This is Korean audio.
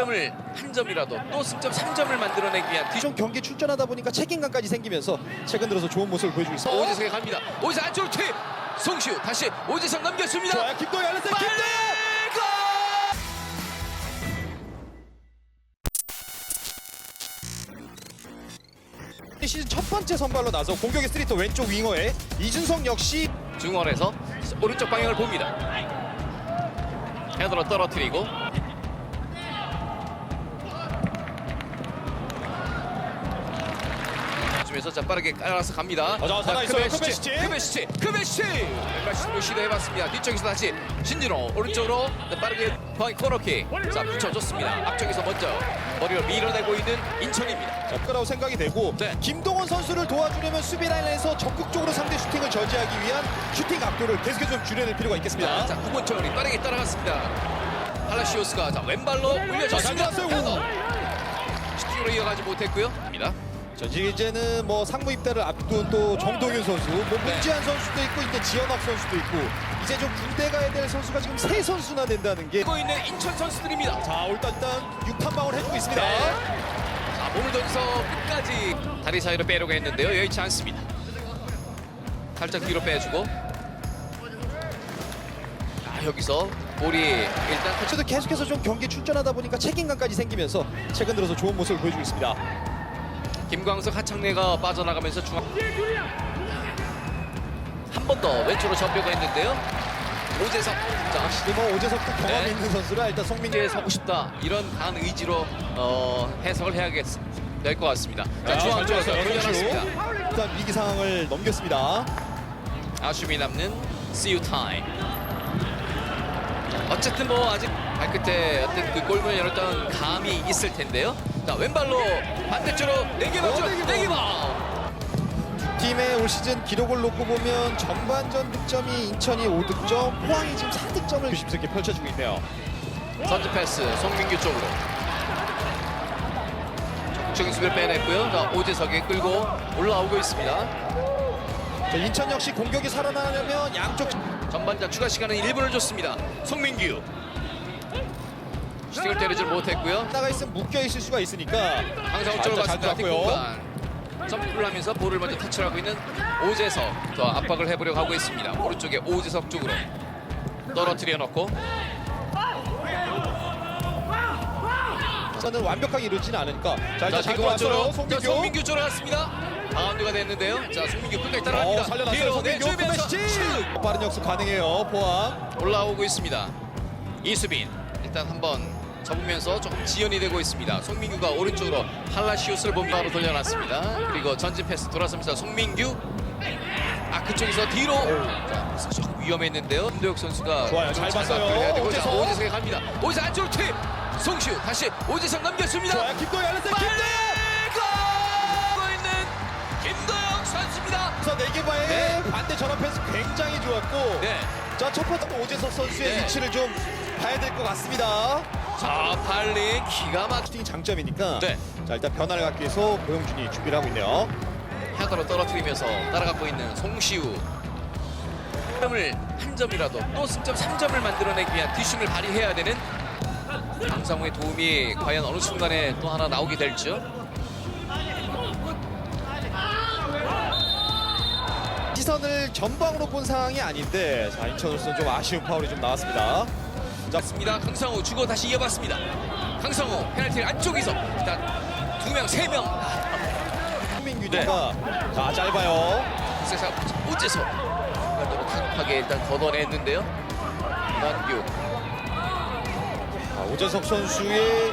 점을 한 점이라도 또 승점 3점을 만들어내기 위한 뒤좀 경기 출전하다 보니까 책임감까지 생기면서 최근 들어서 좋은 모습을 보여주고 있습니다. 오재석이 갑니다. 오재석 안쪽으로 투입. 송시우 다시 오재석 넘겼습니다. 좋아요. 김도현 열렸어요. 빨리 김도현! 시즌 첫 번째 선발로 나서 공격의 스리터 왼쪽 윙어에 이준성 역시 중원에서 오른쪽 방향을 봅니다. 헤더로 떨어뜨리고 중에서 자 빠르게 깔아서 갑니다. 어, 자, 살아 있어요. 크베시치. 크베시치, 크베시치. 왼발 시도 시도해봤습니다. 뒤쪽에서 다시 신진호 오른쪽으로 자, 빠르게 포인 코너킥. 자 붙여줬습니다. 앞쪽에서 먼저 머리를 밀어내고 있는 인천입니다. 자, 끌어올 생각이 되고 네. 김동원 선수를 도와주려면 수비 라인에서 적극적으로 상대 슈팅을 저지하기 위한 슈팅 각도를 계속해서 좀 줄여낼 필요가 있겠습니다. 자, 구본 정원이 빠르게 따라갔습니다. 팔라시오스가 자, 왼발로 올려줬습니다. 슈팅으로 이어가지 못했고요. 입니다. 자, 이제는 뭐 상무 입대를 앞둔 또 정동윤 선수, 뭐 네. 문지한 선수도 있고 이제 지현학 선수도 있고 이제 좀 군대 가야 될 선수가 지금 세 선수나 된다는 게 뛰고 있는 인천 선수들입니다. 자, 일단 일단 6판방을 해주고 있습니다. 네. 자, 몸을 던져서 끝까지 다리 사이로 빼려고 했는데요. 여의치 않습니다. 살짝 뒤로 빼주고 자, 여기서 볼이 일단 저도 계속해서 좀 경기 출전하다 보니까 책임감까지 생기면서 최근 들어서 좋은 모습을 보여주고 있습니다. 김광석 하창래가 빠져나가면서 중앙 한 번 더 왼쪽으로 접려고 했는데요. 오재석 자, 확실히 뭐 오재석도 경험 이 네. 있는 선수라 일단 송민재 이제 서고 싶다 이런 강한 의지로 어, 해석을 해야겠 될 것 같습니다. 자 중앙 쪽에서 돌려놨습니다. 일단 위기 상황을 넘겼습니다. 아쉬움이 남는 CU 타임. 어쨌든 뭐 아직 발끝에 어떤 그 골문을 열었던 감이 있을 텐데요. 자 왼발로 반대쪽으로 내기 맞죠. 어, 내기마. 내기마. 팀의 올 시즌 기록을 놓고 보면 전반전 득점이 인천이 5득점, 포항이 지금 4득점을 조심스럽게 펼쳐주고 있네요. 선제 패스 송민규 쪽으로. 적극적인 수비를 빼냈고요. 자 오재석이 끌고 올라오고 있습니다. 자, 인천 역시 공격이 살아나려면 양쪽 전반전 추가 시간은 1분을 줬습니다. 송민규. 슈팅을 때리지 못했고요. 나가 있으면 묶여 있을 수가 있으니까 항상 잘 갔습니다. 뒷공간. 점프를 하면서 볼을 먼저 터치를 하고 있는 오재석. 더 압박을 해보려고 하고 있습니다. 오른쪽에 오재석 쪽으로 떨어뜨려 놓고 저는 완벽하게 이루지는 않으니까 자, 자 일단 잘 지금 들어왔어요. 안쪽으로 송민규. 자, 송민규 쪽으로 갔습니다. 바운드가 됐는데요. 자 송민규 끝까지 따라갑니다. 어, 살려놨어요. 뒤로 송민규 내주면서! 빠른 역습 가능해요. 포항. 올라오고 있습니다. 이수빈 일단 한번 접으면서 조금 지연이 되고 있습니다. 송민규가 오른쪽으로 팔라시오스를 본바로 돌려놨습니다. 그리고 전진 패스 돌아서면서 송민규 아 그쪽에서 뒤로 자, 조금 위험했는데요. 김도혁 선수가 좋아요. 잘좀 봤어요. 해야 되고 자, 오재석. 오재석이 갑니다. 오재석 안쪽으로 투입 송시우 다시 오재석 넘겼습니다. 좋아요. 김도현 열렸어요. 빨리 김도현. 골! 있는 김도영 선수입니다. 그래서 네개바의 네. 반대 전환 패스 굉장히 좋았고 네. 자, 첫 번째 오재석 선수의 네. 위치를 좀 봐야 될 것 같습니다. 자 발리 기가 막 슈팅이 장점이니까 네. 자, 일단 변화를 갖기 위해서 고영준이 준비를 하고 있네요. 헤더로 떨어뜨리면서 따라가고 있는 송시우 점을 한 점이라도 또 승점 3점을 만들어내기 위한 뒷심을 발휘해야 되는 강상우의 도움이 과연 어느 순간에 또 하나 나오게 될지요 시선을 전방으로 본 상황이 아닌데 자, 인천으로서는 좀 아쉬운 파울이 좀 나왔습니다. 자, 습니다 강상우 주고 다시 이어봤습니다 강상우 페널티 안쪽에서 일단 두 명, 세 명. 송민규가 자, 짧아요. 세상 오재석 순간적으로 다급하게 일단 걷어냈는데요. 이만규 자, 오재석 선수의